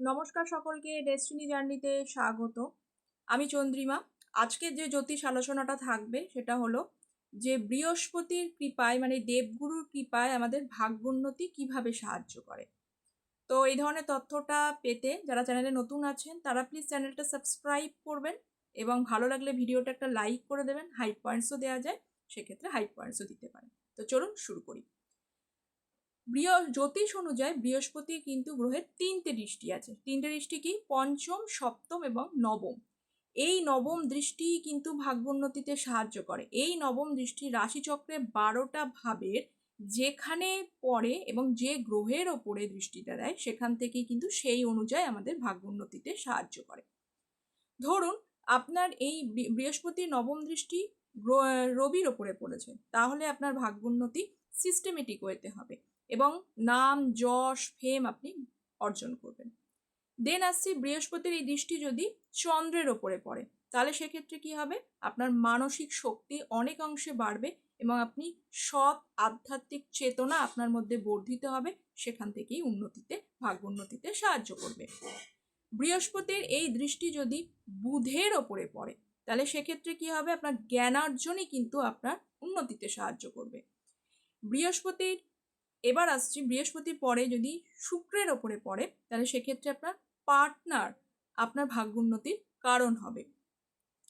নমস্কার সকলকে ডেস্টিনি জার্নিতে স্বাগত। আমি চন্দ্রিমা। আজকের যে জ্যোতিষ আলোচনাটা থাকবে সেটা হলো যে বৃহস্পতির কৃপায় মানে দেবগুরুর কৃপায় আমাদের ভাগ্যোন্নতি কীভাবে সাহায্য করে। তো এই ধরনের তথ্যটা পেতে যারা চ্যানেলে নতুন আছেন, তারা প্লিজ চ্যানেলটা সাবস্ক্রাইব করবেন এবং ভালো লাগলে ভিডিওটা একটা লাইক করে দেবেন। হাইট পয়েন্টসও দেওয়া যায়, সেক্ষেত্রে হাইট পয়েন্টসও দিতে পারেন। তো চলুন শুরু করি। বৃহ, জ্যোতিষ অনুযায়ী বৃহস্পতি কিন্তু গ্রহের তিনটে দৃষ্টি আছে। তিনটে দৃষ্টি কি? পঞ্চম, সপ্তম এবং নবম। এই নবম দৃষ্টি কিন্তু ভাগ্যোন্নতিতে সাহায্য করে। এই নবম দৃষ্টি রাশিচক্রে বারোটা ভাবের যেখানে পড়ে এবং যে গ্রহের ওপরে দৃষ্টিটা দেয়, সেখান থেকেই কিন্তু সেই অনুযায়ী আমাদের ভাগ্যোন্নতিতে সাহায্য করে। ধরুন, আপনার এই বৃহস্পতির নবম দৃষ্টি রবির ওপরে পড়েছে। তাহলে আপনার ভাগ্যোন্নতি সিস্টেমেটিক ওয়েতে হবে। এবং নাম, যশ, ফেম আপনি অর্জন করবেন। দেন আসছি বৃহস্পতির এই দৃষ্টি যদি চন্দ্রের ওপরে পড়ে, তাহলে সেক্ষেত্রে কি হবে? আপনার মানসিক শক্তি অনেক অংশে বাড়বে এবং আপনি সৎ আধ্যাত্মিক চেতনা আপনার মধ্যে বর্ধিত হবে, সেখান থেকেই উন্নতিতে ভাগ ভাগ্যোন্নতিতে সাহায্য করবে। বৃহস্পতির এই দৃষ্টি যদি বুধের ওপরে পড়ে, তাহলে সেক্ষেত্রে কি হবে? আপনার জ্ঞানার্জনই কিন্তু আপনার উন্নতিতে সাহায্য করবে। বৃহস্পতির এবার আসছি বৃহস্পতির পরে যদি শুক্রের ওপরে পড়ে, তাহলে সেক্ষেত্রে আপনার পার্টনার আপনার ভাগ্যোন্নতির কারণ হবে।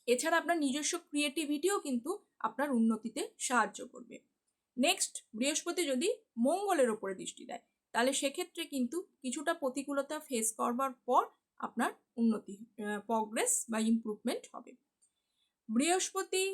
এছাড়া আপনার নিজস্ব ক্রিয়েটিভিটিও কিন্তু আপনার উন্নতিতে সাহায্য করবে। নেক্সট বৃহস্পতি যদি মঙ্গলের ওপরে দৃষ্টি দেয়, তাহলে সেক্ষেত্রে কিন্তু কিছুটা প্রতিকূলতা ফেস করবার পর আপনার উন্নতি প্রগ্রেস বা ইমপ্রুভমেন্ট হবে। বৃহস্পতি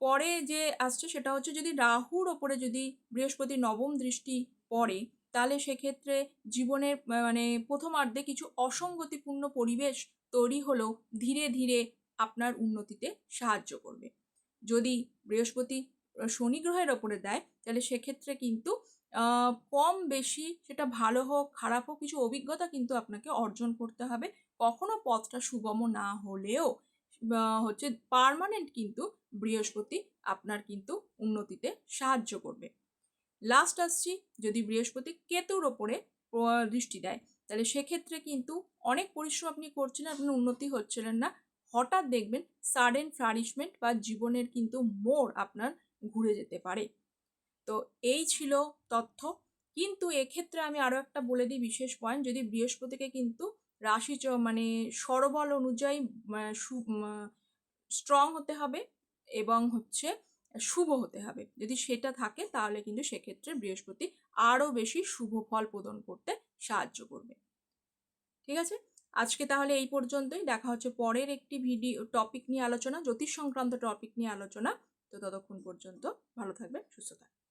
পরে যে আসছে, সেটা হচ্ছে যদি রাহুর ওপরে যদি বৃহস্পতি নবম দৃষ্টি পড়ে, তাহলে সেক্ষেত্রে জীবনের মানে প্রথমার্ধে কিছু অসঙ্গতিপূর্ণ পরিবেশ তৈরি হলেও ধীরে ধীরে আপনার উন্নতিতে সাহায্য করবে। যদি বৃহস্পতি শনি গ্রহের ওপরে দেয়, তাহলে সেক্ষেত্রে কিন্তু কম বেশি সেটা ভালো হোক, খারাপ হোক, কিছু অভিজ্ঞতা কিন্তু আপনাকে অর্জন করতে হবে। কখনো পথটা সুগম না হলেও হচ্ছে পার্মানেন্ট কিন্তু বৃহস্পতি আপনার কিন্তু উন্নতিতে সাহায্য করবে। লাস্ট আসছি, যদি বৃহস্পতি কেতুর ওপরে দৃষ্টি দেয়, তাহলে সেক্ষেত্রে কিন্তু অনেক পরিশ্রম আপনি করছিলেন আপনার উন্নতি হচ্ছিলেন না। হঠাৎ দেখবেন সাডেন ফ্লারিশমেন্ট বা জীবনের কিন্তু মোড় আপনার ঘুরে যেতে পারে। তো এই ছিল তথ্য। কিন্তু এক্ষেত্রে আমি আরও একটা বলে দিই বিশেষ পয়েন্ট যদি বৃহস্পতিকে কিন্তু রাশি মানে স্বরবল অনুযায়ী স্ট্রং হতে হবে এবং হচ্ছে শুভ হতে হবে। যদি সেটা থাকে, তাহলে কিন্তু সেক্ষেত্রে বৃহস্পতি আরও বেশি শুভ ফল প্রদান করতে সাহায্য করবে। ঠিক আছে? আজকে তাহলে এই পর্যন্তই। দেখা হচ্ছে পরের একটি ভিডিও টপিক নিয়ে আলোচনা, জ্যোতিষ সংক্রান্ত টপিক নিয়ে আলোচনা। তো ততক্ষণ পর্যন্ত ভালো থাকবেন, সুস্থ থাকবেন।